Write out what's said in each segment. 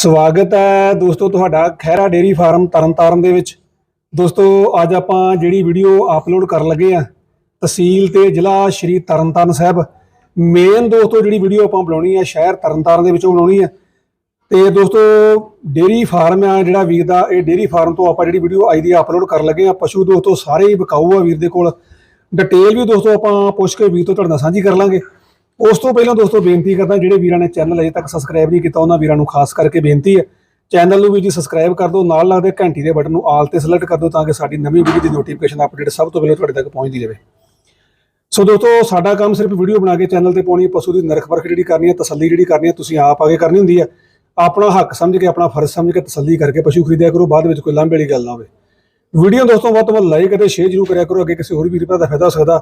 ਸਵਾਗਤ ਹੈ ਦੋਸਤੋ ਤੁਹਾਡਾ ਖੈਰਾ ਡੇਰੀ ਫਾਰਮ ਤਰਨਤਾਰਨ ਦੇ ਵਿੱਚ। ਦੋਸਤੋ, ਅੱਜ ਆਪਾਂ ਜਿਹੜੀ ਵੀਡੀਓ ਅਪਲੋਡ ਕਰਨ ਲੱਗੇ ਆ ਤਹਿਸੀਲ ਤੇ ਜ਼ਿਲ੍ਹਾ ਸ਼੍ਰੀ ਤਰਨਤਾਰਨ ਸਾਹਿਬ। ਮੇਨ ਦੋਸਤੋ ਜਿਹੜੀ ਵੀਡੀਓ ਆਪਾਂ ਬਣਾਉਣੀ ਆ ਸ਼ਹਿਰ ਤਰਨਤਾਰਨ ਦੇ ਵਿੱਚੋਂ ਬਣਾਉਣੀ ਆ ਤੇ ਦੋਸਤੋ ਡੇਰੀ ਫਾਰਮ ਆ ਜਿਹੜਾ ਵੀਰ ਦਾ, ਇਹ ਡੇਰੀ ਫਾਰਮ ਤੋਂ ਆਪਾਂ ਜਿਹੜੀ ਵੀਡੀਓ ਅੱਜ ਦੀ ਅਪਲੋਡ ਕਰਨ ਲੱਗੇ ਆ ਪਸ਼ੂ ਦੋਸਤੋ, ਸਾਰੇ ਹੀ ਵਿਕਾਊ ਆ ਵੀਰ ਦੇ ਕੋਲ। ਡਿਟੇਲ ਵੀ ਦੋਸਤੋ ਆਪਾਂ ਪੁੱਛ ਕੇ ਵੀਰ ਤੋਂ ਤੁਹਾਡੇ ਨਾਲ ਸਾਂਝੀ ਕਰ ਲਾਂਗੇ। ਉਸ ਤੋਂ ਪਹਿਲਾਂ ਦੋਸਤੋ ਬੇਨਤੀ ਕਰਦਾ, ਜਿਹੜੇ ਵੀਰਾਂ ਨੇ ਚੈਨਲ ਅਜੇ ਤੱਕ ਸਬਸਕ੍ਰਾਈਬ ਨਹੀਂ ਕੀਤਾ, ਉਹਨਾਂ ਵੀਰਾਂ ਨੂੰ ਖਾਸ ਕਰਕੇ ਬੇਨਤੀ ਹੈ ਚੈਨਲ ਨੂੰ ਵੀ ਜੀ ਸਬਸਕ੍ਰਾਈਬ ਕਰ ਦਿਓ, ਨਾਲ ਲੱਗਦੇ ਘੰਟੀ ਦੇ ਬਟਨ ਨੂੰ ਆਲ ਤੇ ਸਿਲੈਕਟ ਕਰ ਦਿਓ ਤਾਂ ਕਿ ਸਾਡੀ ਨਵੀਂ ਵੀਡੀਓ ਦੀ ਨੋਟੀਫਿਕੇਸ਼ਨ ਅਪਡੇਟ ਸਭ ਤੋਂ ਪਹਿਲਾਂ ਤੁਹਾਡੇ ਤੱਕ ਪਹੁੰਚਦੀ ਰਹੇ। ਸੋ ਦੋਸਤੋ, ਸਾਡਾ ਕੰਮ ਸਿਰਫ ਵੀਡੀਓ ਬਣਾ ਕੇ ਚੈਨਲ ਤੇ ਪਾਉਣੀ ਹੈ, ਪਸ਼ੂ ਦੀ ਨਰਖ ਵਰਖ ਜਿਹੜੀ ਕਰਨੀ ਹੈ, ਤਸੱਲੀ ਜਿਹੜੀ ਕਰਨੀ ਹੈ, ਤੁਸੀਂ ਆਪ ਆਗੇ ਕਰਨੀ ਹੁੰਦੀ ਹੈ। ਆਪਣਾ ਹੱਕ ਸਮਝ ਕੇ, ਆਪਣਾ ਫਰਜ਼ ਸਮਝ ਕੇ ਤਸੱਲੀ ਕਰਕੇ ਪਸ਼ੂ ਖਰੀਦਿਆ ਕਰੋ, ਬਾਅਦ ਵਿੱਚ ਕੋਈ ਲਾਂਭੇ ਵਾਲੀ ਗੱਲ ਨਾ ਹੋਵੇ। ਵੀਡੀਓ ਦੋਸਤੋ ਵੱਧ ਤੋਂ ਵੱਧ ਲਾਈਕ ਅਤੇ ਸ਼ੇਅਰ ਜ਼ਰੂਰ ਕਰਿਆ ਕਰੋ, ਅੱਗੇ ਕਿਸੇ ਹੋਰ ਵੀਰ ਭਰਾ ਦਾ ਫਾਇਦਾ ਹੋ ਸਕਦਾ।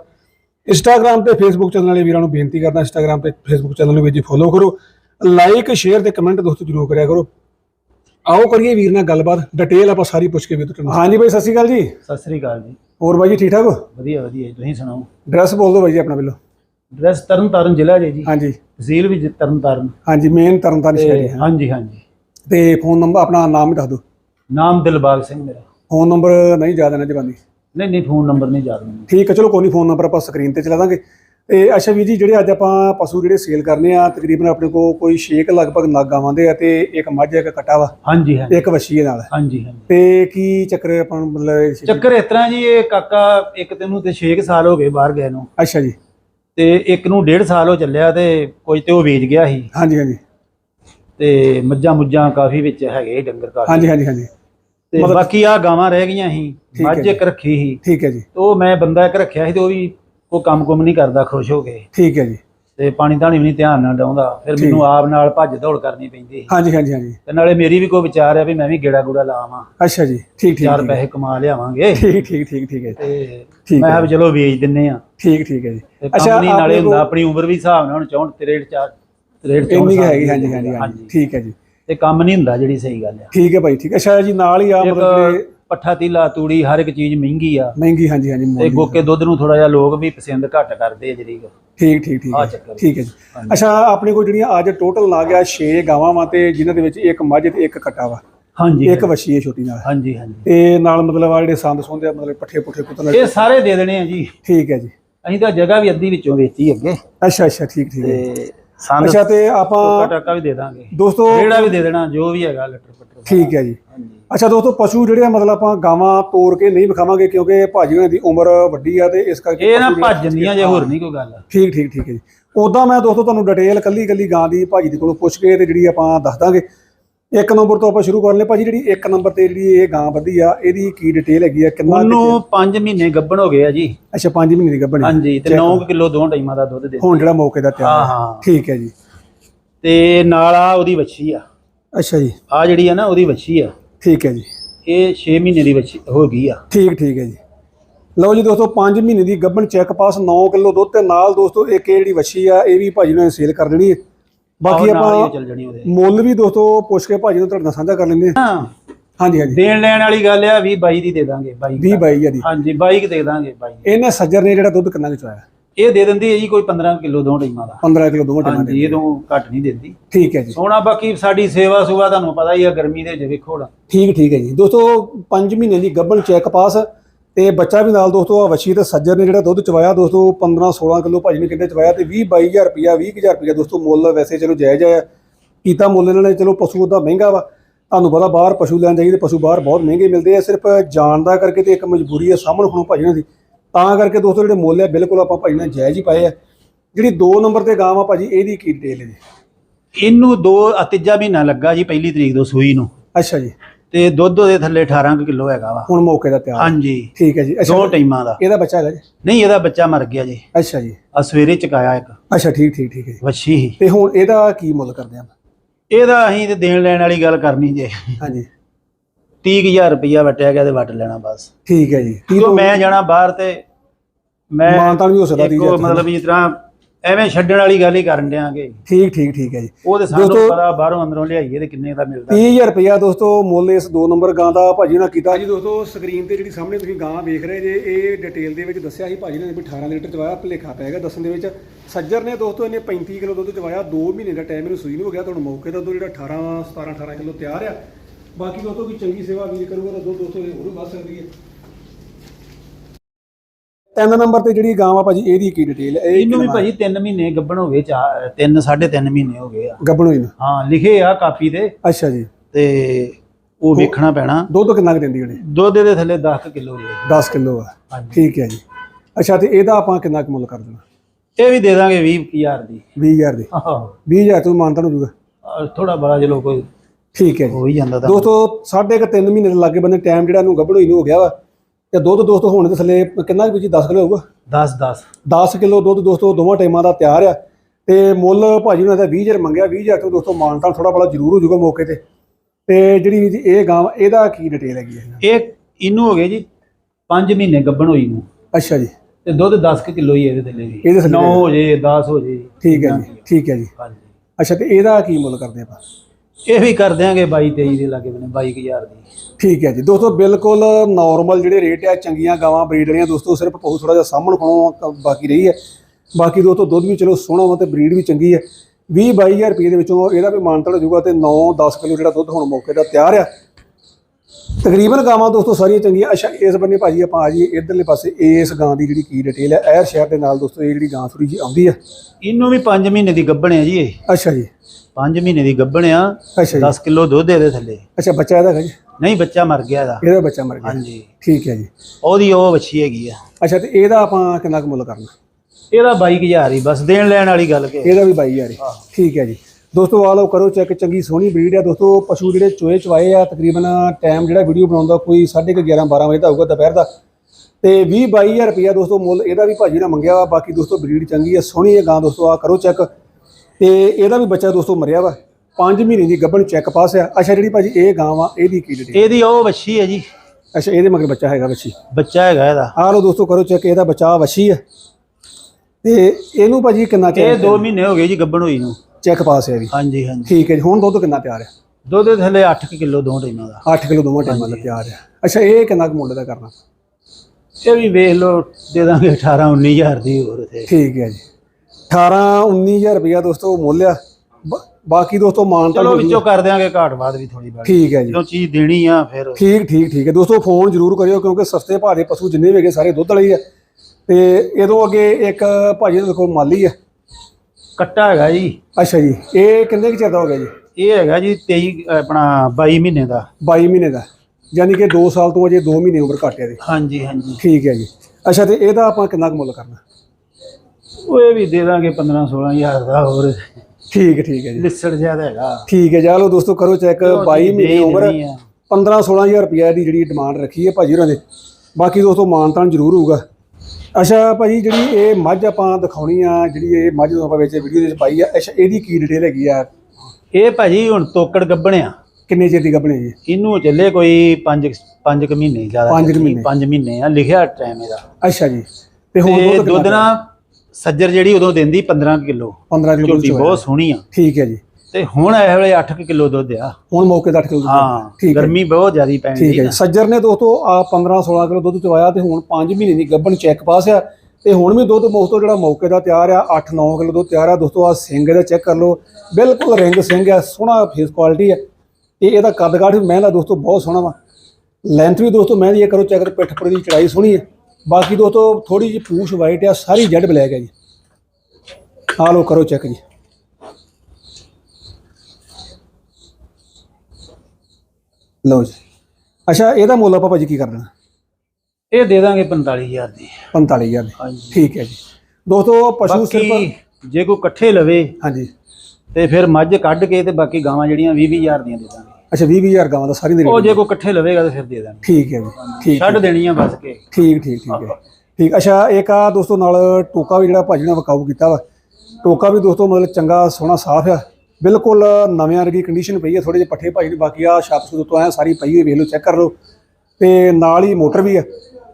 ਇੰਸਟਾਗ੍ਰam ਤੇ ਫੇਸਬੁੱਕ ਚੈਨਲ ਵਾਲੇ ਵੀਰਾਂ ਨੂੰ ਬੇਨਤੀ ਕਰਦਾ ਇੰਸਟਾਗ੍ਰam ਤੇ ਫੇਸਬੁੱਕ ਚੈਨਲ ਨੂੰ ਵੀ ਜੀ ਫੋਲੋ ਕਰੋ। ਲਾਈਕ ਸ਼ੇਅਰ ਤੇ ਕਮੈਂਟ ਦੋਸਤੋ ਜ਼ਰੂਰ ਕਰਿਆ ਕਰੋ। ਆਓ ਕਰੀਏ ਵੀਰ ਨਾਲ ਗੱਲਬਾਤ ਡਿਟੇਲ ਆਪਾਂ ਸਾਰੀ ਪੁੱਛ ਕੇ ਵੀਰ ਤੋਂ ਹਾਂਜੀ ਬਾਈ ਸਤਿ ਸ਼੍ਰੀ ਅਕਾਲ ਜੀ। ਸਤਿ ਸ੍ਰੀ ਅਕਾਲ ਜੀ। ਹੋਰ ਬਾਈ ਜੀ ਠੀਕ ਠਾਕ ਹੋ? ਵਧੀਆ ਵਧੀਆ ਜੀ, ਤੁਸੀਂ ਸੁਣਾਓ? ਐਡਰੈਸ ਬੋਲ ਦਿਓ ਬਾਈ ਜੀ ਆਪਣਾ ਬਿੱਲੋ ਡਰੈਸ ਤਰਨਤਾਰਨ ਜ਼ਿਲ੍ਹਾ ਜੀ ਹਾਂਜੀ। ਤਹਿਸੀਲ ਵੀ ਜੀ ਤਰਨਤਾਰਨ। ਹਾਂਜੀ ਮੇਨ ਤਰਨਤਾਰਨ ਸ਼ਹਿਰ ਹੈ ਹਾਂਜੀ ਹਾਂਜੀ। ਤੇ ਫੋਨ ਨੰਬਰ ਆਪਣਾ ਨਾਮ ਵੀ ਦੱਸ ਦਿਓ। ਨਾਮ ਦਿਲਬਾਗ ਸਿੰਘ ਮੇਰਾ। ਫੋਨ ਨੰਬਰ ਨਹੀਂ ਯਾਦ ਨਾ ਜਵਾਨੀ। ਨਹੀਂ ਨਹੀਂ ਫੋਨ ਨੰਬਰ ਨਹੀਂ ਯਾਦ ਮੈਨੂੰ। ਠੀਕ ਹੈ ਚਲੋ ਕੋਈ ਨਹੀਂ ਫੋਨ ਨੰਬਰ ਆਪਾਂ ਸਕਰੀਨ ਤੇ ਚਲਾ ਦਾਂਗੇ। ਤੇ ਅੱਛਾ ਵੀਰ ਜੀ ਜਿਹੜੇ ਅੱਜ ਆਪਾਂ ਪਸ਼ੂ ਜਿਹੜੇ ਸੇਲ ਕਰਨੇ ਆ ਤਕਰੀਬਨ ਆਪਣੇ ਕੋਲ ਕੋਈ 6 ਲਗਭਗ ਨਗ ਆਵਾਂਦੇ ਆ ਤੇ ਇੱਕ ਮੱਝ ਇੱਕ ਕਟਾ ਵਾ ਹਾਂਜੀ ਹਾਂਜੀ। ਇੱਕ ਵੱਛੀ ਨਾਲ। ਹਾਂਜੀ ਹਾਂਜੀ। ਤੇ ਕੀ ਚੱਕਰ ਹੈ ਆਪਾਂ ਨੂੰ ਮਤਲਬ ਇਹ- ਚੱਕਰ ਇਸ ਤਰ੍ਹਾਂ ਜੀ ਇਹ ਕਾਕਾ ਇੱਕ ਤੈਨੂੰ ਤੇ 6 ਸਾਲ ਹੋ ਗਏ ਬਾਹਰ ਗਏ ਨੂੰ। ਅੱਛਾ ਜੀ। ਤੇ ਇੱਕ ਨੂੰ 1.5 ਸਾਲ ਹੋ ਚੱਲਿਆ ਤੇ ਕੁਝ ਤੇ ਉਹ ਵੇਚ ਗਿਆ ਸੀ। ਹਾਂਜੀ ਹਾਂਜੀ। ਤੇ ਮੱਝਾਂ ਮੁੱਝਾਂ ਕਾਫੀ ਵਿੱਚ ਹੈਗੇ ਸੀ ਡੰਗਰ ਕਾਫੀ। ਹਾਂਜੀ ਹਾਂਜੀ ਹਾਂਜੀ। ਤੇ ਮਤਲਬ- ਬਾਕੀ ਆ ਗਾਵਾਂ ਰਹਿ ਗਈਆਂ ਸੀ ਹੈ ਮੱਝ ਜੀ। ਇੱਕ ਰੱਖੀ ਸੀ। ਠੀਕ ਹੈ ਜੀ। ਉਹ ਮੈਂ ਬੰਦਾ ਇੱਕ ਰੱਖਿਆ ਸੀ ਤੇ ਉਹ ਵੀ ਕੋਈ ਕੰਮ ਕੁਮ ਨਹੀਂ ਕਰਦਾ ਖੁਸ਼ ਹੋ ਕੇ। ਠੀਕ ਹੈ ਜੀ। ਤੇ ਪਾਣੀ ਧਾਣੀ ਵੀ ਨਹੀਂ ਧਿਆਨ ਨਾਲ ਡਾਉਂਦਾ ਫਿਰ ਠੀਕ। ਮੈਨੂੰ ਆਪ ਨਾਲ ਭੱਜ ਦੌੜ ਕਰਨੀ ਪੈਂਦੀ ਸੀ। ਹਾਂਜੀ ਹਾਂਜੀ ਹਾਂਜੀ। ਤੇ ਨਾਲੇ ਮੇਰੀ ਵੀ ਕੋਈ ਵਿਚਾਰ ਆ ਵੀ ਮੈਂ ਵੀ ਗੇੜਾ ਗੂੜਾ ਲਾਵਾਂ। ਅੱਛਾ ਜੀ ਠੀਕ ਠੀਕ ਚਾਰ ਠੀਕ। ਪੈਸੇ ਕਮਾ ਲਿਆਵਾਂਗੇ। ਠੀਕ ਠੀਕ ਠੀਕ ਠੀਕ ਹੈ ਤੇ ਠੀਕ ਮੈਂ ਹੈ ਕਿਹਾ ਵੀ ਚਲੋ ਵੇਚ ਦਿੰਨੇ ਆ ਠੀਕ ਠੀਕ ਹੈ ਜੀ। ਤੇ ਅੱਛਾ, ਕੰਮ ਨਹੀਂ ਨਾਲੇ ਆਪਣੇ ਹੁੰਦਾ ਕੋਲ- ਆਪਣੀ ਉਮਰ ਵੀ ਹਿਸਾਬ ਨਾਲ ਹੁਣ 64 63 4 63 ਇੰਨੀ ਕੁ ਹੈਗੀ। ਹਾਂਜੀ ਹਾਂਜੀ। ਹਾਂਜੀ। ਠੀਕ ਹੈ ਜੀ। ਤੇ ਕੰਮ ਨਹੀਂ ਹੁੰਦਾ ਜਿਹੜੀ ਸਹੀ ਗੱਲ ਆ। ਠੀਕ ਹੈ ਭਾਈ ਠੀਕ ਹੈ। ਅੱਛਾ ਜੀ ਨਾਲ ਹੀ ਆ ਮਤਲਬ ਕਿ ਪੱਠਾ ਤੀਲਾ ਤੂੜੀ ਹਰ ਇੱਕ ਚੀਜ਼ ਮਹਿੰਗੀ ਆ। ਮਹਿੰਗੀ ਹਾਂਜੀ ਹਾਂਜੀ ਤੇ ਮੁੱਲ। ਗੋਕੇ ਦੁੱਧ ਨੂੰ ਥੋੜਾ ਜਿਹਾ ਲੋਕ ਵੀ ਪਸੰਦ ਘੱਟ ਕਰਦੇ ਆ ਜਿਹੜੀ ਠੀਕ ਠੀਕ ਠੀਕ ਆ ਹੈ। ਚੱਕਰ ਠੀਕ ਹੈ ਜੀ। ਹਾਂਜੀ। ਅੱਛਾ ਆਪਣੇ ਕੋਲ ਜਿਹੜੀਆਂ ਅੱਜ ਟੋਟਲ ਲਾ ਗਿਆ 6 ਗਾਵਾਂ ਵਾ ਤੇ ਜਿਨ੍ਹਾਂ ਦੇ ਵਿੱਚ ਇੱਕ ਮੱਝ ਤੇ ਇੱਕ ਕਟਾ ਵਾ। ਹਾਂਜੀ ਇੱਕ ਵੱਛੀ ਹੈ ਛੋਟੀ ਨਾਲ। ਹਾਂਜੀ ਹਾਂਜੀ। ਤੇ ਨਾਲ ਮਤਲਬ ਆ ਜਿਹੜੇ ਸੰਦ ਸੁੰਦੇ ਆ ਮਤਲਬ ਪੱਠੇ ਪੁੱਠੇ ਕੁੱਤਨ ਇਹ ਸਾਰੇ ਦੇ ਦੇਣੇ ਆ ਜੀ। ਠੀਕ ਹੈ ਜੀ। ਅਸੀਂ ਤਾਂ ਜਗ੍ਹਾ ਵੀ ਅੱਧੀ ਵਿੱਚੋਂ ਵੇਚੀ ਅੱਗੇ। ਅੱਛਾ ਅੱਛਾ ਠੀਕ ਠੀਕ ਹੈ। ਤੇ ਸੰਦ ਅੱਛਾ ਤੇ ਆਪਾਂ ਟੋਕਾ ਵੀ ਦੇ ਦਾਂਗੇ। ਦੋਸਤੋ ਰੇੜਾ ਵੀ ਦੇ ਦੇਣਾ ਜੋ ਵੀ ਹੈਗਾ ਲੱਟਰ ਪੱਟਰ ਠੀਕ ਹੈ ਜੀ। ਅੱਛਾ ਦੋਸਤੋ ਪਸ਼ੂ ਜਿਹੜੇ ਆ ਮਤਲਬ ਆਪਾਂ ਗਾਵਾਂ ਤੋੜ ਕੇ ਨਹੀਂ ਵਿਖਾਵਾਂਗੇ ਕਿਉਂਕਿ ਭਾਜੀ ਉਹਨਾਂ ਦੀ ਉਮਰ ਵੱਡੀ ਆ ਤੇ ਇਸ ਕਰਕੇ ਇਹ ਨਾ ਪਸ਼ੂ ਜਿਹੜੇ- ਭੱਜ ਜਾਂਦੀਆਂ ਜੇ ਹੋਰ ਨਹੀਂ ਕੋਈ ਗੱਲ। ਠੀਕ ਠੀਕ ਠੀਕ ਹੈ ਜੀ। ਉਦਾਂ ਮੈਂ ਦੋਸਤੋ ਤੁਹਾਨੂੰ ਡਿਟੇਲ ਕੱਲੀ ਕੱਲੀ ਗਾਂ ਦੀ ਭਾਜੀ ਦੇ ਕੋਲੋਂ ਪੁੱਛ ਕੇ ਤੇ ਜਿਹੜੀ ਆਪਾਂ ਦੱਸ ਦਾਂਗੇ। ਇੱਕ ਨੰਬਰ ਤੋਂ ਆਪਾਂ ਸ਼ੁਰੂ ਕਰ ਲਏ ਭਾਜੀ ਜਿਹੜੀ ਇੱਕ ਨੰਬਰ ਤੇ ਜਿਹੜੀ ਇਹ ਗਾਂ ਵੱਧੀ ਆ ਇਹਦੀ ਕੀ ਡਿਟੇਲ ਹੈਗੀ ਆ? ਕਿੰਨਾ ਉਹਨੂੰ 5 ਮਹੀਨੇ ਗੱਭਣ ਹੋ ਗਏ ਆ ਜੀ। ਅੱਛਾ 5 ਮਹੀਨੇ ਦੀ ਗੱਭਣੀ ਹਾਂਜੀ ਤੇ 9 ਕਿਲੋ ਦੋ ਟਾਈਮਾਂ ਦਾ ਦੁੱਧ ਦੇ ਹੁਣ ਜਿਹੜਾ ਮੌਕੇ ਦਾ ਤਿਆਰ ਹੈ ਹਾਂ। ਠੀਕ ਹੈ ਜੀ। ਤੇ ਨਾਲ ਆ ਉਹਦੀ ਵੱਛੀ ਆ। ਅੱਛਾ ਜੀ। ਆ ਜਿਹੜੀ ਆ ਨਾ ਉਹਦੀ ਵੱਛੀ ਆ। ਠੀਕ ਹੈ ਜੀ। ਇਹ 6 ਮਹੀਨੇ ਦੀ ਵੱਛੀ ਹੋ ਗਈ ਆ। ਠੀਕ ਠੀਕ ਹੈ ਜੀ। ਲਓ ਜੀ ਦੋਸਤੋ 5 ਮਹੀਨੇ ਦੀ ਗੱਭਣ ਚੈੱਕ ਪਾਸ 9 ਕਿਲੋ ਦੁੱਧ ਤੇ ਨਾਲ ਦੋਸਤੋ ਇੱਕ ਇਹ ਜਿਹੜੀ ਵੱਛੀ ਆ ਇਹ ਵੀ ਭਾਜੀ ਨੇ ਸੇਲ ਕਰ ਦੇਣੀ ਹੈ। ਬਾਕੀ ਆਪਾਂ ਚੱਲ ਜਣੀ ਉਹਦੇ। ਮੁੱਲ ਵੀ ਦੋਸਤੋ ਪੁੱਛ ਕੇ ਭਾਜੀ ਨੂੰ ਤੁਹਾਡੇ ਨਾਲ ਸਾਂਝਾ ਕਰ ਲੈਂਦੇ ਹਾਂ। ਹਾਂ। ਹਾਂਜੀ ਹਾਂਜੀ। ਦੇਣ ਲੈਣ ਵਾਲੀ ਗੱਲ ਆ 20 22 ਦੀ ਦੇ ਦਾਂਗੇ 22 20 ਬਾਈ ਆ ਦੀ ਹਾਂਜੀ 22 ਦੇ ਦਾਂਗੇ 22 ਇਹਨੇ ਸੱਜਰ ਨੇ ਜਿਹੜਾ ਦੁੱਧ ਕਿੰਨਾ ਕੁ ਚੁਆਇਆ ਇਹ ਦੇ ਦਿੰਦੀ ਹੈ ਜੀ ਕੋਈ 15 ਕਿਲੋ ਦੋ ਟਾਈਮਾਂ ਦਾ। 15 ਕਿਲੋ ਦੋਵਾਂ ਟਾਈਮਾਂ ਦੇ ਹਾਂਜੀ ਇਹ ਤੋਂ ਘੱਟ ਨਹੀਂ ਦਿੰਦੀ। ਠੀਕ ਹੈ ਜੀ। ਸੋਹਣਾ ਬਾਕੀ ਸਾਡੀ ਸੇਵਾ ਸੁਵਾ ਤੁਹਾਨੂੰ ਪਤਾ ਹੀ ਆ ਗਰਮੀ ਦੇ ਵਿੱਚ ਵੇਖੋ ਨਾ ਠੀਕ ਠੀਕ ਹੈ ਜੀ। ਦੋਸਤੋ 5 ਮਹੀਨੇ ਦੀ ਗੱਭਣ ਚੈੱਕ ਪਾਸ ਤੇ ਬੱਚਾ ਵੀ ਨਾਲ ਦੋਸਤੋ ਆ ਵੱਛੀ ਤੇ ਸੱਜਰ ਨੇ ਜਿਹੜਾ ਦੁੱਧ ਚਵਾਇਆ ਦੋਸਤੋ 15 16 ਕਿਲੋ ਭਾਜੀ ਨੇ ਕਿੰਨੇ ਚਵਾਇਆ ਤੇ 20 22000 ਰੁਪਿਆ 20000 ਰੁਪਿਆ ਦੋਸਤੋ ਮੁੱਲ ਵੈਸੇ ਚਲੋ ਜਾਇਜ਼ ਹੈ। ਕੀਤਾ ਮੁੱਲ ਇਹਨਾਂ ਨੇ ਚਲੋ ਪਸ਼ੂ ਉਹਦਾ ਮਹਿੰਗਾ ਵਾ। ਤੁਹਾਨੂੰ ਪਤਾ ਬਾਹਰ ਪਸ਼ੂ ਲੈਣ ਜਾਈਏ ਤੇ ਪਸ਼ੂ ਬਾਹਰ ਬਹੁਤ ਮਹਿੰਗੇ ਮਿਲਦੇ ਆ। ਸਿਰਫ ਜਾਣ ਦਾ ਕਰਕੇ ਤੇ ਇੱਕ ਮਜਬੂਰੀ ਹੈ ਸਾਹਮਣੇ ਖਣੋ ਭਾਜੀ ਦੀ। ਤਾਂ ਕਰਕੇ ਦੋਸਤੋ ਜਿਹੜੇ ਮੁੱਲ ਆ ਬਿਲਕੁਲ ਆਪਾਂ ਭਾਜੀ ਨੇ ਜਾਇਜ਼ ਹੀ ਪਾਏ ਆ। ਜਿਹੜੀ 2 ਨੰਬਰ ਤੇ ਗਾਂ ਆ ਭਾਜੀ ਇਹਦੀ ਕੀ ਡਿਟੇਲ ਹੈ ਜੀ? ਇਹਨੂੰ ਦੋ ਆ ਤੀਜਾ ਮਹੀਨਾ ਲੱਗਾ ਜੀ ਪਹਿਲੀ ਤਰੀਕ ਤੋਂ ਸੂਈ ਨੂੰ। ਅੱਛਾ ਜੀ। ਤੇ ਦੁੱਧ ਉਹਦੇ ਥੱਲੇ 18 ਕੁ ਕਿਲੋ ਹੈਗਾ ਵਾ। ਹੁਣ ਮੌਕੇ ਦਾ ਤਿਆਰ। ਹਾਂਜੀ। ਠੀਕ ਹੈ ਜੀ। ਦੋ ਟਾਈਮਾਂ ਦਾ। ਇਹਦਾ ਬੱਚਾ ਹੈਗਾ ਜੀ? ਨਹੀਂ ਇਹਦਾ ਬੱਚਾ ਮਰ ਗਿਆ ਜੀ। ਅੱਛਾ ਜੀ। ਆ ਸਵੇਰੇ ਚਕਾਇਆ ਇੱਕ। ਅੱਛਾ ਠੀਕ ਠੀਕ ਠੀਕ ਹੈ ਜੀ। ਵੱਛੀ ਸੀ। ਤੇ ਹੁਣ ਇਹਦਾ ਕੀ ਮੁੱਲ ਕਰਦੇ ਆ? ਇਹਦਾ ਅਸੀਂ ਤੇ ਦੇਣ ਲੈਣ ਵਾਲੀ ਗੱਲ ਕਰਨੀ ਜੇ। ਹਾਂਜੀ। 30000 ਰੁਪਇਆ ਵਟਿਆ ਗਿਆ ਤੇ ਵਟ ਲੈਣਾ ਬਸ। ਠੀਕ ਹੈ ਜੀ। ਕਿਉਂ ਮੈਂ ਜਾਣਾ ਬਾਹਰ ਤੇ ਮੈਂ ਮਾਨਤਾ ਵੀ ਹੋ ਸਕਦਾ ਇੱਕ ਦੀ ਉਹ ਮਤਲਬ ਜਿਸ ਤਰ੍ਹਾਂ ਐਵੇਂ ਛੱਡਣ ਵਾਲੀ ਗੱਲ ਹੀ ਕਰਨ ਦਿਆਂਗੇ। ਠੀਕ ਠੀਕ ਠੀਕ ਹੈ ਜੀ। ਉਹ ਤੇ ਸਾਨੂੰ ਦੋਸਤੋ- ਪਤਾ ਬਾਹਰੋਂ ਅੰਦਰੋਂ ਲਿਆਈਏ ਤੇ ਕਿੰਨੇ ਦਾ ਮਿਲਦਾ। 30000 ਰੁਪਇਆ ਦੋਸਤੋ ਮੁੱਲ ਇਸ 2 ਨੰਬਰ ਗਾਂ ਦਾ ਭਾਜੀ ਨੇ ਕੀਤਾ। ਜੀ ਦੋਸਤੋ ਸਕਰੀਨ ਤੇ ਜਿਹੜੀ ਸਾਹਮਣੇ ਤੁਸੀਂ ਗਾਂ ਵੇਖ ਰਹੇ ਜੇ ਇਹ ਡਿਟੇਲ ਦੇ ਵਿੱਚ ਦੱਸਿਆ ਸੀ ਭਾਜੀ ਨੇ ਵੀ 18 ਲੀਟਰ ਚਵਾਇਆ ਭਲੇਖਾ ਪੈ ਗਿਆ ਦੱਸਣ ਦੇ ਵਿੱਚ। ਸੱਜਰ ਨੇ ਦੋਸਤੋ ਇਹਨੇ 35 ਕਿਲੋ ਦੁੱਧ ਚਵਾਇਆ 2 ਮਹੀਨੇ ਦਾ ਟਾਈਮ ਇਹਨੂੰ ਸੂਈ ਨੂੰ ਹੋ ਗਿਆ ਤੁਹਾਨੂੰ ਮੌਕੇ ਦਾ ਦੁੱਧ ਜਿਹੜਾ 18 17 18 ਕਿਲੋ ਤਿਆਰ ਆ। ਬਾਕੀ ਦੋਸਤੋ ਕੋਈ ਚੰਗੀ ਸੇਵਾ ਵੀਰ ਕਰੂਗਾ ਤਾਂ ਦੁੱਧ ਦੋਸਤੋ ਇਹ ਹੋਰ ਵੀ ਵੱਧ ਸਕਦੀ ਹੈ। ਤਿੰਨ ਨੰਬਰ ਤੇ ਜਿਹੜੀ ਗਾਂ ਆ ਭਾਜੀ ਇਹਦੀ ਕੀ ਡਿਟੇਲ ਹੈ? ਇਹ ਇਹਨੂੰ ਵੀ ਭਾਜੀ 3 ਮਹੀਨੇ ਗੱਭਣ ਹੋ ਗਏ ਚਾ 3 3.5 ਮਹੀਨੇ ਹੋ ਗਏ ਆ। ਗੱਬਣੋ ਹੀ ਨਾ? ਹਾਂ ਲਿਖੇ ਆ ਕਾਪੀ ਤੇ। ਅੱਛਾ ਜੀ। ਤੇ ਉਹ ਵੇਖਣਾ ਪੈਣਾ। ਦੁੱਧ ਕਿੰਨਾ ਕੁ ਦਿੰਦੀ ਉਹਨੇ? ਦੁੱਧ ਦੇ ਥੱਲੇ 10 ਕਿਲੋ ਜੇ 10 ਕਿਲੋ ਆ। ਠੀਕ ਹੈ ਜੀ। ਅੱਛਾ ਤੇ ਇਹਦਾ ਆਪਾਂ ਕਿੰਨਾ ਕੁ ਮੁੱਲ ਕਰ ਦੇਣਾ? ਇਹ ਵੀ ਦੇ ਦਾਂਗੇ 20000 ਦੀ। 20000 ਦੀ। ਆਹੋ। 20000 ਤੋਂ ਮਾਨਤਾ ਹੋ ਜਾਊਗਾ ਥੋੜਾ ਬੜਾ ਚਲੋ ਕੋਈ ਠੀਕ ਹੈ ਜੀ। ਹੋ ਹੀ ਜਾਂਦਾ ਤਾਂ ਦੋਸਤੋ ਸਾਢੇ ਕੁ ਤਿੰਨ ਮਹੀਨੇ ਦੇ ਲਾਗੇ ਬੰਦੇ ਟਾਈਮ ਜਿਹੜਾ ਨੂੰ ਗੱਭੜੋਈ ਨੂੰ ਹੋ ਗਿਆ ਵਾ। ਤੇ ਦੁੱਧ ਦੋਸਤੋ ਹੁਣ ਦੇ ਥੱਲੇ ਕਿੰਨਾ ਕੁ ਜੀ 10 ਕਿਲੋ ਹੋਊਗਾ? 10 10 10 ਕਿਲੋ ਦੁੱਧ ਦੋਸਤੋ ਦੋਵਾਂ ਟਾਈਮਾਂ ਦਾ ਤਿਆਰ ਆ। ਤੇ ਮੁੱਲ ਭਾਜੀ ਨੇ ਤਾਂ 20000 ਮੰਗਿਆ 20000 ਤੋਂ ਦੋਸਤੋ ਮਾਨਤਾ ਥੋੜਾ ਬੜਾ ਜ਼ਰੂਰ ਹੋ ਜਾਊਗਾ ਮੌਕੇ ਤੇ। ਤੇ ਜਿਹੜੀ ਜੀ ਇਹ ਗਾਂ ਇਹਦਾ ਕੀ ਡਿਟੇਲ ਹੈਗੀ ਹੈ? ਇਹ ਇਹਨੂੰ ਹੋ ਗਏ ਜੀ 5 ਮਹੀਨੇ ਗੱਭਣ ਹੋਈ ਨੂੰ। ਅੱਛਾ ਜੀ। ਤੇ ਦੁੱਧ 10 ਕੁ ਕਿਲੋ ਹੀ ਇਹਦੇ ਥੱਲੇ ਥੱਲੇ 9 ਹੋ। ਜੇ 10 ਹੋ ਜੇ। ਠੀਕ ਹੈ ਜੀ ਠੀਕ ਹੈ ਜੀ। ਅੱਛਾ ਤੇ ਇਹਦਾ ਕੀ ਮੁੱਲ ਕਰਦੇ ਆਪਾਂ? ਇਹ ਵੀ ਕਰ ਦਿਆਂਗੇ 22 23 ਦੇ ਲਾਗੇ ਬਨੇ 22000 ਦੀ। ਠੀਕ ਹੈ ਜੀ। ਦੋਸਤੋ ਬਿਲਕੁਲ ਨਾਰਮਲ ਜਿਹੜੇ ਰੇਟ ਆ ਚੰਗੀਆਂ ਗਾਵਾਂ ਬਰੀਡ ਵਾਲੀਆਂ ਦੋਸਤੋ ਸਿਰਫ ਬਹੁਤ ਥੋੜਾ ਜਿਹਾ ਸਾਹਮਣ ਖਣੋ ਬਾਕੀ ਰਹੀ ਹੈ। ਬਾਕੀ ਦੋਸਤੋ ਦੁੱਧ ਵੀ ਚਲੋ ਸੋਹਣਾ ਵਾ ਤੇ ਬਰੀਡ ਵੀ ਚੰਗੀ ਹੈ। 20 22000 ਰੁਪਏ ਦੇ ਵਿੱਚੋਂ ਇਹਦਾ ਵੀ ਮਾਨਤੜ ਹੋ ਜਾਊਗਾ ਤੇ 9 10 ਕਿਲੋ ਜਿਹੜਾ ਦੁੱਧ ਹੁਣ ਮੌਕੇ ਦਾ ਤਿਆਰ ਆ। ਤਕਰੀਬਨ ਗਾਵਾਂ ਦੋਸਤੋ ਸਾਰੀਆਂ ਚੰਗੀਆਂ। ਅੱਛਾ ਇਸ ਬੰਨੇ ਭਾਜੀ ਆਪਾਂ ਆ ਜਾਈਏ ਇਧਰਲੇ ਪਾਸੇ ਇਸ ਗਾਂ ਦੀ ਜਿਹੜੀ ਕੀ ਡਿਟੇਲ ਹੈ। ਐਰ ਸ਼ਹਿਰ ਦੇ ਨਾਲ ਦੋਸਤੋ ਇਹ ਜਿਹੜੀ ਗਾਂ ਥੋੜੀ ਜੀ ਆਉਂਦੀ ਆ। ਇਹਨੂੰ ਵੀ 5 ਮਹੀਨੇ ਦੀ ਗੱਭਣ ਹੈ ਜੀ ਇਹ। ਅੱਛਾ ਜੀ। 5 ਮਹੀਨੇ ਦੀ ਗੱਭਣ ਆ ਅੱਛਾ ਜੀ। 10 ਕਿਲੋ ਦੁੱਧ ਇਹਦੇ ਥੱਲੇ। ਅੱਛਾ ਬੱਚਾ ਇਹਦਾ ਹੈਗਾ ਜੀ? ਨਹੀਂ ਬੱਚਾ ਮਰ ਗਿਆ ਇਹਦਾ। ਇਹਦਾ ਬੱਚਾ ਮਰ ਗਿਆ। ਹਾਂਜੀ। ਠੀਕ ਹੈ ਜੀ। ਉਹਦੀ ਉਹ ਵੱਛੀ ਹੈਗੀ ਆ। ਅੱਛਾ ਤੇ ਇਹਦਾ ਆਪਾਂ ਕਿੰਨਾ ਕੁ ਮੁੱਲ ਕਰਨਾ? ਇਹਦਾ 22000 ਹੀ ਬਸ ਦੇਣ ਲੈਣ ਵਾਲੀ ਗੱਲ ਕੇ ਇਹਦਾ ਵੀ 22000 ਹੈ। ਠੀਕ ਹੈ ਜੀ। ਦੋਸਤੋ ਆ ਲਓ ਕਰੋ ਚੈੱਕ ਚੰਗੀ ਸੋਹਣੀ ਬਰੀਡ ਆ। ਦੋਸਤੋ ਪਸ਼ੂ ਜਿਹੜੇ ਚੋਏ ਚਵਾਏ ਆ ਤਕਰੀਬਨ ਟਾਈਮ ਜਿਹੜਾ ਵੀਡੀਓ ਬਣਾਉਂਦਾ ਕੋਈ 11:30 12 ਵਜੇ ਦਾ ਹੋਊਗਾ ਦੁਪਹਿਰ ਦਾ। ਤੇ 20 22000 ਰੁਪਇਆ ਦੋਸਤੋ ਮੁੱਲ ਇਹਦਾ ਵੀ ਭਾਜੀ ਨੇ ਮੰਗਿਆ ਵਾ। ਬਾਕੀ ਦੋਸਤੋ ਬਰੀਡ ਚੰਗੀ ਆ ਸੋਹਣੀ ਹੈ ਗਾਂ ਦੋਸਤੋ ਆ ਕਰੋ ਚੈੱਕ ਤੇ ਇਹਦਾ ਵੀ ਬੱਚਾ ਦੋਸਤੋ ਮਰਿਆ ਵਾ। 5 ਮਹੀਨੇ ਦੀ ਗੱਭਣ ਚੈੱਕ ਪਾਸ ਆ। ਅੱਛਾ ਜਿਹੜੀ ਭਾਜੀ ਇਹ ਗਾਂ ਵਾ ਇਹਦੀ ਕੀ ਡਿਟੇਲ? ਇਹਦੀ ਉਹ ਵੱਛੀ ਹੈ ਜੀ। ਅੱਛਾ ਇਹਦੇ ਮਗਰ ਬੱਚਾ ਹੈਗਾ ਬੱਚੀ ਬੱਚਾ ਹੈਗਾ ਇਹਦਾ। ਆ ਲਓ ਦੋਸਤੋ ਕਰੋ ਚੈੱਕ ਇਹਦਾ ਬੱਚਾ ਵਸ਼ੀ ਹੈ ਤੇ ਇਹਨੂੰ ਭਾਜੀ ਕਿੰਨਾ ਇਹ ਚਿਰ 2 ਮਹੀਨੇ ਹੋ ਗਏ ਜੀ ਗੱਭਣ ਹੋਈ ਨੂੰ। ਚੈੱਕ ਪਾਸ ਹੈ ਵੀ ਹਾਂਜੀ ਹਾਂਜੀ। ਠੀਕ ਹੈ ਜੀ ਹੁਣ ਦੁੱਧ ਕਿੰਨਾ ਤਿਆਰ ਹੈ ਦੁੱਧ ਦੇ ਥੱਲੇ 8 ਕਿਲੋ ਦੋ ਟਾਈਮਾਂ ਦਾ। 8 ਕਿਲੋ ਦੋਵਾਂ ਟਾਈਮਾਂ ਦਾ ਤਿਆਰ ਹੈ ਅੱਛਾ ਇਹ ਕਿੰਨਾ ਕੁ ਮੁੱਲ ਦਾ ਕਰਨਾ? ਇਹ ਵੀ ਵੇਖ ਲਓ ਦੇ ਦਾਂਗੇ 18 19000 ਦੀ ਹੋਰ ਤੇ ਠੀਕ ਹੈ ਜੀ। 18 19000 ਰੁਪਇਆ ਦੋਸਤੋ ਮੁੱਲ ਆ। ਬ- ਬਾਕੀ ਦੋਸਤੋ ਮਾਨਤਾ ਚਲੋ ਵਿੱਚੋਂ ਕਰ ਦਿਆਂਗੇ ਘਾਟ ਬਾਅਦ ਵੀ ਥੋੜੀ ਬਾਤ ਠੀਕ ਹੈ ਜੀ। ਜਦੋਂ ਚੀਜ਼ ਦੇਣੀ ਆ ਫਿਰ ਠੀਕ ਠੀਕ ਠੀਕ ਹੈ। ਦੋਸਤੋ ਫੋਨ ਜ਼ਰੂਰ ਕਰਿਓ ਕਿਉਂਕਿ ਸਸਤੇ ਭਾਅ ਦੇ ਪਸ਼ੂ ਜਿੰਨੇ ਵੀ ਹੈਗੇ ਸਾਰੇ ਦੁੱਧ ਵਾਲੇ ਹੀ ਆ। ਤੇ ਇਹਦੋਂ ਅੱਗੇ ਇੱਕ ਭਾਜੀ ਦੇ ਕੋਲ ਮਾਲੀ ਆ। ਕੱਟਾ ਹੈਗਾ ਜੀ। ਅੱਛਾ ਜੀ। ਇਹ ਕਿੰਨੇ ਕੁ ਚਿਰ ਦਾ ਹੋ ਗਿਆ ਜੀ? ਇਹ ਹੈਗਾ ਜੀ 23 ਆਪਣਾ 22 ਮਹੀਨੇ ਦਾ। 22 ਮਹੀਨੇ ਦਾ। ਯਾਨੀ ਕਿ 2 ਸਾਲ ਤੋਂ ਅਜੇ 2 ਮਹੀਨੇ ਉਮਰ ਘੱਟ ਹੈ ਇਹਦੀ। ਹਾਂਜੀ ਹਾਂਜੀ। ਠੀਕ ਹੈ ਜੀ। ਅੱਛਾ ਤੇ ਇਹਦਾ ਆਪਾਂ ਕਿੰਨਾ ਕੁ ਮੁੱਲ ਕਰਨਾ? ਉਹ ਇਹ ਵੀ ਦੇ ਦਾਂਗੇ 15 16000 ਦਾ ਹੋਰ। ਠੀਕ ਠੀਕ ਹੈ ਜੀ। ਲਿਸੜ ਜ਼ਿਆਦਾ ਹੈਗਾ। ਠੀਕ ਹੈ ਚਲੋ ਦੋਸਤੋ ਕਰੋ ਚੈੱਕ 22 ਮਹੀਨੇ ਉਮਰ ਦੇਣੀ ਆ। 15 16000 ਰੁਪਏ ਦੀ ਜਿਹੜੀ ਡਿਮਾਂਡ ਰੱਖੀ ਹੈ ਭਾਜੀ ਹੋਰਾਂ ਨੇ। ਬਾਕੀ ਦੋਸਤੋ ਮਾਨਤਾਨ ਜ਼ਰੂਰ ਹੋਊਗਾ। ਅੱਛਾ ਭਾਜੀ ਜਿਹੜੀ ਇਹ ਮੱਝ ਆਪਾਂ ਦਿਖਾਉਣੀ ਆ ਜਿਹੜੀ ਇਹ ਮੱਝ ਨੂੰ ਆਪਾਂ ਵਿੱਚ ਵੀਡੀਓ ਦੇ ਵਿੱਚ ਪਾਈ ਆ ਅੱਛਾ ਇਹਦੀ ਕੀ ਡਿਟੇਲ ਹੈਗੀ ਆ? ਇਹ ਭਾਜੀ ਹੁਣ ਤੋਕੜ ਗੱਬਣਿਆ ਕਿੰਨੇ ਚਿਰ ਦੀ ਗੱਭਣੀ ਜੀ? ਇਹਨੂੰ ਚੱਲੇ ਕੋਈ 5 5 ਕੁ ਮਹੀਨੇ ਜ਼ਿਆਦਾ। ਪੰਜ ਕੁ ਮਹੀਨੇ। 5 ਮਹੀਨੇ ਆ ਲਿਖਿਆ ਟਾਈਮ ਇਹਦਾ। ਅੱਛਾ ਜੀ ਤੇ ਹੁਣ ਦੁੱਧ ਨਾ ਸੱਜਰ ਜਿਹੜੀ ਉਦੋਂ ਦਿੰਦੀ 15 ਕਿਲੋ। 15 ਕਿਲੋ ਝੋਟੀ ਬਹੁਤ ਸੋਹਣੀ ਆ। ਠੀਕ ਹੈ ਜੀ। ਤੇ ਹੁਣ ਇਹ ਵੇਲੇ 8 ਕਿਲੋ ਦੁੱਧ ਆ। ਹੁਣ ਮੌਕੇ ਦਾ 8 ਕਿਲੋ ਹਾਂ ਗਰਮੀ ਬਹੁਤ ਜ਼ਿਆਦੀ ਪੈਣ ਠੀਕ ਦੀ ਹੈ ਸੱਜਰ ਨੇ ਦੋਸਤੋ ਆ 15 16 ਕਿਲੋ ਦੁੱਧ ਚਵਾਇਆ ਤੇ ਹੁਣ 5 ਮਹੀਨੇ ਦੀ ਗੱਭਣ ਚੈੱਕ ਪਾਸ ਆ। ਤੇ ਹੁਣ ਵੀ ਦੁੱਧ ਦੋਸਤੋ ਜਿਹੜਾ ਮੌਕੇ ਦਾ ਤਿਆਰ ਆ 8-9 ਕਿਲੋ ਦੁੱਧ ਤਿਆਰ ਆ। ਦੋਸਤੋ ਆ ਸਿੰਘ ਇਹਦਾ ਚੈੱਕ ਕਰ ਲਓ। ਬਿਲਕੁਲ ਰਿੰਗ ਸਿੰਘ ਆ ਸੋਹਣਾ ਫੇਸ ਕੁਆਲਿਟੀ ਆ। ਤੇ ਇਹਦਾ ਕੱਦ ਕਾਠ ਵੀ ਮਹਿੰਦਾ ਦੋਸਤੋ ਬਹੁਤ ਸੋਹਣਾ ਵਾ। ਲੈਂਥ ਵੀ ਦੋਸਤੋ ਮਹਿੰਦੀ ਇਹ ਕਰੋ ਚੈੱਕ ਪਿੱਠ ਪੁੜੇ ਦੀ ਚੜਾਈ ਸੋਹਣੀ ਹੈ ਬਾਕੀ ਦੋਸਤੋ ਥੋੜੀ ਜਿਹੀ ਪੂਛ ਵਾਈਟ ਆ ਸਾਰੀ ਜੈਡ ਬਲੈਕ ਹੈ ਜੀ। ਆ ਲਓ ਕਰੋ ਚੈੱਕ ਜੀ। ਲਓ ਜੀ। ਅੱਛਾ ਇਹਦਾ ਮੁੱਲ ਆਪਾਂ ਭਾਜੀ ਕੀ ਕਰ ਦੇਣਾ? ਇਹ ਦੇ ਦਾਂਗੇ 45000 ਦੀ। 45000 ਦੀ। ਹਾਂਜੀ। ਠੀਕ ਹੈ ਜੀ। ਦੋਸਤੋ ਪਸ਼ੂ ਸਿਰਫ ਜੇ ਕੋਈ ਇਕੱਠੇ ਲਵੇ ਹਾਂਜੀ। ਤੇ ਫਿਰ ਮੱਝ ਕੱਢ ਕੇ ਤੇ ਬਾਕੀ ਗਾਵਾਂ ਜਿਹੜੀਆਂ 20000 ਦੀਆਂ ਦੇ ਦਾਂਗੇ। ਅੱਛਾ 20000 ਗਾਵਾਂ ਦਾ ਸਾਰੀ ਦੇ ਉਹ ਜੇ ਕੋਈ ਇਕੱਠੇ ਲਵੇਗਾ ਤੇ ਫਿਰ ਦੇ ਦਾਂਗੇ। ਠੀਕ ਹੈ ਜੀ ਠੀਕ ਛੱਡ ਦੇਣੀਆਂ ਬਸ ਕੇ। ਠੀਕ ਠੀਕ ਠੀਕ ਹੈ। ਠੀਕ ਅੱਛਾ ਇੱਕ ਆ ਦੋਸਤੋ ਨਾਲ ਟੋਕਾ ਵੀ ਜਿਹੜਾ ਭਾਜੀ ਨੇ ਵਕਾਊ ਕੀਤਾ ਵਾ। ਟੋਕਾ ਵੀ ਦੋਸਤੋ ਮਤਲਬ ਚੰਗਾ ਸੋਹਣਾ ਸਾਫ਼ ਆ। ਬਿਲਕੁਲ ਨਵੇਂ ਵਰਗੀ ਕੰਡੀਸ਼ਨ ਪਈ ਹੈ ਥੋੜੇ ਜਿਹੇ ਪੱਠੇ ਭਾਜੀ ਨੇ ਬਾਕੀ ਆ ਛੱਤ ਸੁਤ ਤੋਂ ਆਇਆ ਸਾਰੀ ਪਈ ਹੋਈ ਵੇਖ ਲਓ ਚੈੱਕ ਕਰ ਲਓ। ਤੇ ਨਾਲ ਹੀ ਮੋਟਰ ਵੀ ਆ।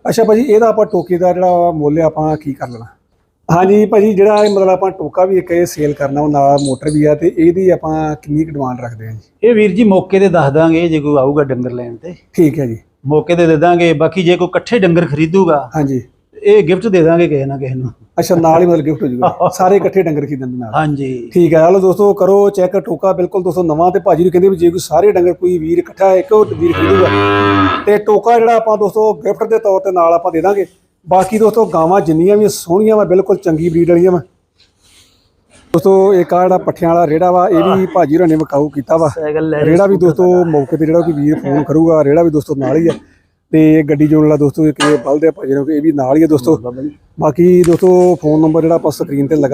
ਅੱਛਾ ਭਾਜੀ ਇਹਦਾ ਆਪਾਂ ਟੋਕੇ ਦਾ ਜਿਹੜਾ ਮੁੱਲ ਆ ਆਪਾਂ ਕੀ ਕਰ ਲੈਣਾ? ਹਾਂਜੀ ਭਾਜੀ ਜਿਹੜਾ ਇਹ ਮਤਲਬ ਆਪਾਂ ਟੋਕਾ ਵੀ ਇੱਕ ਇਹ ਸੇਲ ਕਰਨਾ ਉਹ ਨਾਲ ਮੋਟਰ ਵੀ ਆ ਤੇ ਇਹਦੀ ਆਪਾਂ ਕਿੰਨੀ ਕੁ ਡਿਮਾਂਡ ਰੱਖਦੇ ਹਾਂ ਜੀ? ਇਹ ਵੀਰ ਜੀ ਮੌਕੇ ਤੇ ਦੱਸ ਦਾਂਗੇ ਜੇ ਕੋਈ ਆਊਗਾ ਡੰਗਰ ਲੈਣ ਤੇ। ਠੀਕ ਹੈ ਜੀ। ਮੌਕੇ ਤੇ ਦੇ ਦਾਂਗੇ ਬਾਕੀ ਜੇ ਕੋਈ ਇਕੱਠੇ ਡੰਗਰ ਖਰੀਦੂਗਾ ਹਾਂਜੀ। ਇਹ ਗਿਫਟ ਦੇ ਦਾਂਗੇ ਕਿਸੇ ਨਾ ਕਿਸੇ ਨੂੰ। ਅੱਛਾ ਨਾਲ ਹੀ ਮਤਲਬ ਗਿਫਟ ਹੋ ਜਾਊਗਾ ਸਾਰੇ ਇਕੱਠੇ ਡੰਗਰ ਖਰੀਦਣ ਦੇ ਨਾਲ। ਹਾਂਜੀ। ਠੀਕ ਹੈ ਹਲੋ ਦੋਸਤੋ ਕਰੋ ਚੈੱਕ ਟੋਕਾ ਬਿਲਕੁਲ ਦੋਸਤੋ ਨਵਾਂ ਤੇ ਭਾਜੀ ਨੂੰ ਕਹਿੰਦੇ ਵੀ ਜੇ ਕੋਈ ਸਾਰੇ ਡੰਗਰ ਕੋਈ ਵੀਰ ਇਕੱਠਾ ਇੱਕੋ ਵੀਰ ਖਰੀਦੂਗਾ। ਤੇ ਟੋਕਾ ਜਿਹੜਾ ਆਪਾਂ ਦੋਸਤੋ ਗਿਫਟ ਦੇ ਤੌਰ ਤੇ ਨਾਲ ਆਪਾਂ ਦੇ ਦਾਂਗੇ। ਬਾਕੀ ਦੋਸਤੋ ਗਾਵਾਂ ਜਿੰਨੀਆਂ ਵੀ ਸੋਹਣੀਆਂ ਵਾ ਬਿਲਕੁਲ ਚੰਗੀ ਬਰੀਡ ਵਾਲੀਆਂ ਵਾ। ਦੋਸਤੋ ਇੱਕ ਆ ਜਿਹੜਾ ਪੱਠਿਆਂ ਵਾਲਾ ਰੇੜਾ ਵਾ ਇਹ ਵੀ ਭਾਜੀ ਹੋਰਾਂ ਨੇ ਵਿਕਾਊ ਕੀਤਾ ਵਾ। ਰੇੜਾ ਵੀ ਦੋਸਤੋ ਮੌਕੇ ਤੇ ਜਿਹੜਾ ਕੋਈ ਵੀਰ ਫੋਨ ਕਰੂਗਾ ਰੇੜਾ ਵੀ ਦੋਸਤੋ ਨਾਲ ਹੀ ਆ। ਤੇ ਗੱਡੀ ਜੋੜਨ ਵਾਲਾ ਦੋਸਤੋ ਇੱਕ ਇਹ ਬਲਦ ਆ ਭਾਜੀ ਨੂੰ ਇਹ ਵੀ ਨਾਲ ਹੀ ਆ ਦੋਸਤੋ। ਬਾਕੀ ਦੋਸਤੋ ਫੋਨ ਨੰਬਰ ਜਿਹੜਾ ਆਪਾਂ ਸਕਰੀਨ ਤੇ ਲਗਾ